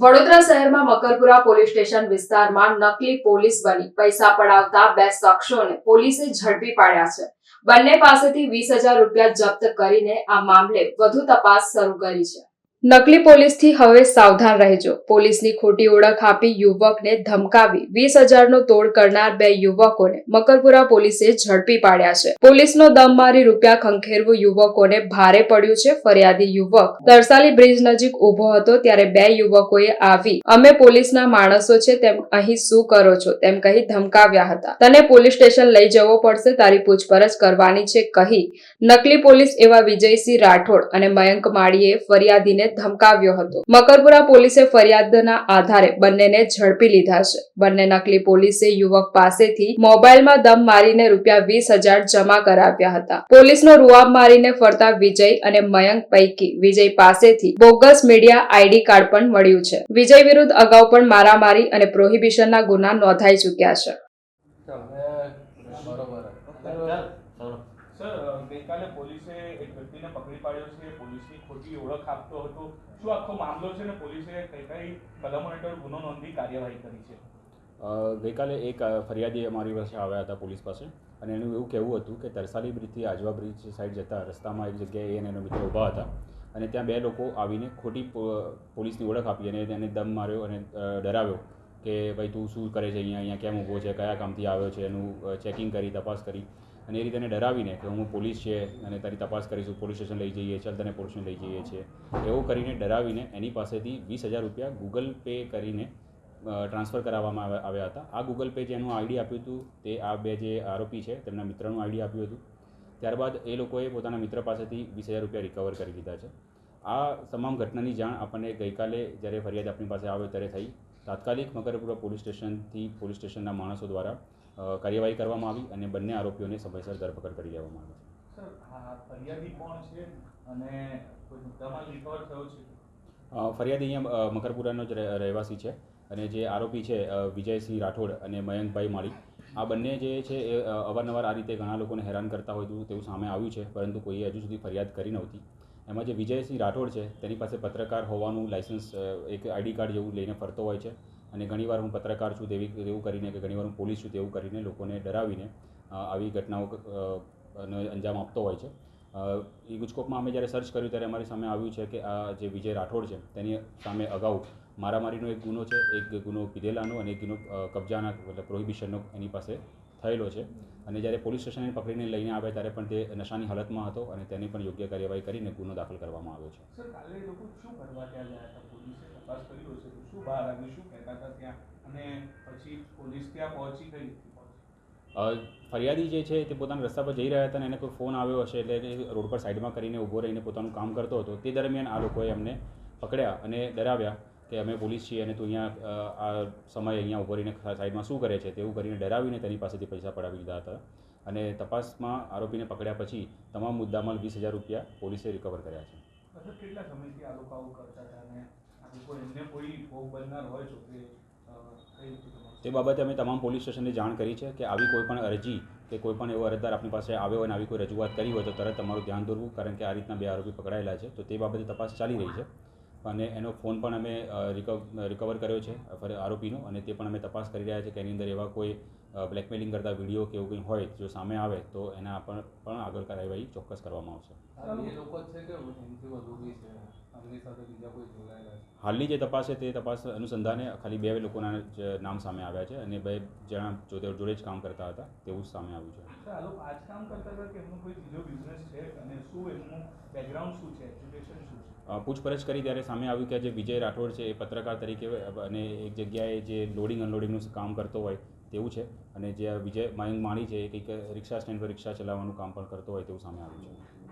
વડોદરા શહેરમાં Makarpura police station વિસ્તારમાં નકલી પોલીસ બની. પૈસા પડાવતા બે શખ્સોને પોલીસે ઝડપી પાડ્યા છે. બંને પાસેથી વીસ હજાર રૂપિયા જપ્ત કરીને આ મામલે વધુ તપાસ શરૂ કરી છે. નકલી પોલીસથી હવે સાવધાન રહેજો. પોલીસની ખોટી ઓળખ આપી યુવકને ધમકાવી વીસ હજારનો તોડ કરનાર બે યુવકોને મકરપુરા પોલીસે ઝડપી પાડ્યા છે. પોલીસનો દમ મારી રૂપિયા ખંખેરવું યુવકોને ભારે પડ્યું છે. ફરિયાદી યુવક તરસાલી બ્રિજ નજીક ઊભો હતો ત્યારે બે યુવકોએ આવી. અમે પોલીસના માણસો છે તેમ અહીં શું કરો છો? તેમ કહી ધમકાવ્યા હતા. તને પોલીસ સ્ટેશન લઈ જવો પડશે, તારી પૂછપરછ કરવાની છે, કહી. નકલી પોલીસ એવા વિજયસિંહ રાઠોડ અને મયંક માળીએ ફરિયાદીને ધમકાવ્યો હતો. મકરપુરા પોલીસે ફરિયાદના આધારે બંનેને ઝડપી લીધા છે. બંને નકલી પોલીસે યુવક પાસેથી મોબાઈલમાં દમ મારીને રૂપિયા વીસ હજાર જમા કરાવ્યા હતા. પોલીસનો રૂઆબ મારીને ફરતા વિજય અને મયંક પૈકી વિજય પાસેથી બોગસ મીડિયા આઈડી કાર્ડ પણ મળ્યું છે. વિજય વિરુદ્ધ અગાઉ પણ મારામારી અને પ્રોહિબિશનના ગુના નોંધાઈ ચૂક્યા છે. બરોબર. સર ગઈકાલે પોલીસે એક વ્યક્તિને પકડી પાડ્યો છે. પોલીસની ખોટી ઓળખ આપતો હતો. શું આખો મામલો છે ને પોલીસે કઈ કઈ કલમો હેઠળ ગુનો નોંધી કાર્યવાહી કરી છે? ગઈકાલે એક ફરિયાદી અમારી પાસે આવ્યા હતા પોલીસ પાસે. અને એનું એવું કહેવું હતું કે તરસાલી બ્રિજથી આજવા બ્રિજ સાઈડ જતા રસ્તામાં એક જગ્યાએ એ અને એનો મિત્ર ઊભા હતા. અને ત્યાં બે લોકો આવીને ખોટી પોલીસની ઓળખ આપી અને તેને દમ માર્યો અને ડરાવ્યો કે ભાઈ તું શું કરે છે અહીંયા? અહીંયા કેમ ઊભો છે? કયા કામથી આવ્યો છે? એનું ચેકિંગ કરી, તપાસ કરી. અને એ રીતે એને ડરાવીને કે હું પોલીસ છે અને તારી તપાસ કરીશું, પોલીસ સ્ટેશન લઈ જઈએ, ચાલ તને પોલીસ લઈ જઈએ છીએ એવું કરીને ડરાવીને એની પાસેથી વીસ હજાર રૂપિયા ગૂગલ પે કરીને ટ્રાન્સફર કરાવવામાં આવ્યા- હતા. આ ગૂગલ પે જેનું આઈડી આપ્યું હતું, તે આ બે જે આરોપી છે, તેમના મિત્રનું આઈડી આપ્યું હતું. ત્યારબાદ એ લોકોએ પોતાના મિત્ર પાસેથી વીસ હજાર રૂપિયા રિકવર કરી લીધા છે. આ તમામ ઘટનાની જાણ આપણને ગઈકાલે જ્યારે ફરિયાદ આપણી પાસે આવે ત્યારે થઈ. તાત્કાલિક મકરપુરા પોલીસ સ્ટેશનથી, પોલીસ સ્ટેશનના માણસો દ્વારા કાર્યવાહી કરવામાં આવી અને બંને આરોપીઓને સમયસર ધરપકડ કરી લેવામાં આવી છે. ફરિયાદી અહીંયા મકરપુરાનો જ રહે- રહેવાસી છે અને જે આરોપી છે વિજયસિંહ રાઠોડ અને મયંકભાઈ માળી આ બંને જે છે એ અવારનવાર આ રીતે ઘણા લોકોને હેરાન કરતા હોય તેવું સામે આવ્યું છે પરંતુ કોઈએ હજુ સુધી ફરિયાદ કરી નહોતી. એમાં જે વિજયસિંહ રાઠોડ છે તેની પાસે પત્રકાર હોવાનું લાઇસન્સ એક આઈડી કાર્ડ જેવું લઈને ફરતો હોય છે. અને ઘણીવાર હું પત્રકાર છું તેવી તેવું કરીને કે ઘણીવાર હું પોલીસ છું તેવું કરીને લોકોને ડરાવીને આવી ઘટનાઓ અંજામ આપતો હોય છે. એ ગુજકોપમાં અમે જ્યારે સર્ચ કર્યું ત્યારે અમારી સામે આવ્યું છે કે આ જે વિજય રાઠોડ છે તેની સામે અગાઉ મારામારીનો એક ગુનો છે, એક ગુનો પીધેલાનો અને એક ગુનો કબજાના મતલબ પ્રોહિબિશનનો એની પાસે થયેલો છે. અને જ્યારે પોલીસ સ્ટેશને પકડીને લઈને આવ્યા ત્યારે પણ તે નશાની હાલતમાં હતો અને તેની પણ યોગ્ય કાર્યવાહી કરીને ગુનો દાખલ કરવામાં આવ્યો છે. તપાસ કરી હશે તો શું બહાર આવ્યું? શું કહેતા હતા ત્યાં? અને પછી પોલીસ ત્યાં પહોંચી અ, ફરિયાદી જે છે તે પોતાના રસ્તા પર જઈ રહ્યા હતા અને એને કોઈ ફોન આવ્યો હશે એટલે એ રોડ પર સાઈડમાં કરીને ઊભો રહીને પોતાનું કામ કરતો હતો. તે દરમિયાન આ લોકોએ અમને પકડ્યા અને ડરાવ્યા કે અમે પોલીસ છીએ અને તું અહીંયા આ સમયે અહીંયા ઊભો રહીને સાઈડમાં શું કરે છે તેવું કરીને ડરાવીને તેની પાસેથી પૈસા પડાવી લીધા હતા. અને તપાસમાં આરોપીને પકડ્યા પછી તમામ મુદ્દામાં વીસ હજાર રૂપિયા પોલીસે રિકવર કર્યા છે. કેટલા સમયથી આ લોકો આવું કરતા હતા તે બાબતે અમે તમામ પોલીસ સ્ટેશનને જાણ કરી છે કે આવી કોઈ પણ અરજી કે કોઈ પણ એવો અરજદાર આપણી પાસે આવ્યો હોય અને આવી કોઈ રજૂઆત કરી હોય તો તરત તમારું ધ્યાન દોરવું કારણ કે આ રીતના બે આરોપી પકડાયેલા છે. તો તે બાબતે તપાસ ચાલી રહી છે અને એનો ફોન પણ અમે રિકવ રિકવર કર્યો છે ફરી આરોપીનો અને તે પણ અમે તપાસ કરી રહ્યા છે કે એની અંદર એવા કોઈ બ્લેકમેલિંગ કરતા વીડિયો કે એવું કંઈ હોય જો સામે આવે તો એના પણ પણ આગળ કાર્યવાહી ચોક્કસ કરવામાં આવશે. હાલની જે તપાસ છે તે તપાસ અનુસંધાને ખાલી બે લોકોના જ નામ સામે આવ્યા છે અને બે જણા જોડે જોડે જ કામ કરતા હતા તેવું જ સામે આવ્યું છે. પૂછપરછ કરી ત્યારે સામે આવ્યું કે જે વિજય રાઠોડ છે એ પત્રકાર તરીકે અને એક જગ્યાએ જે લોડિંગ અનલોડિંગનું કામ કરતો હોય તેવું છે અને જે વિજય મયંક માણી છે એ કંઈક રિક્ષા સ્ટેન્ડ પર રિક્ષા ચલાવવાનું કામ પણ કરતો હોય તેવું સામે આવ્યું છે.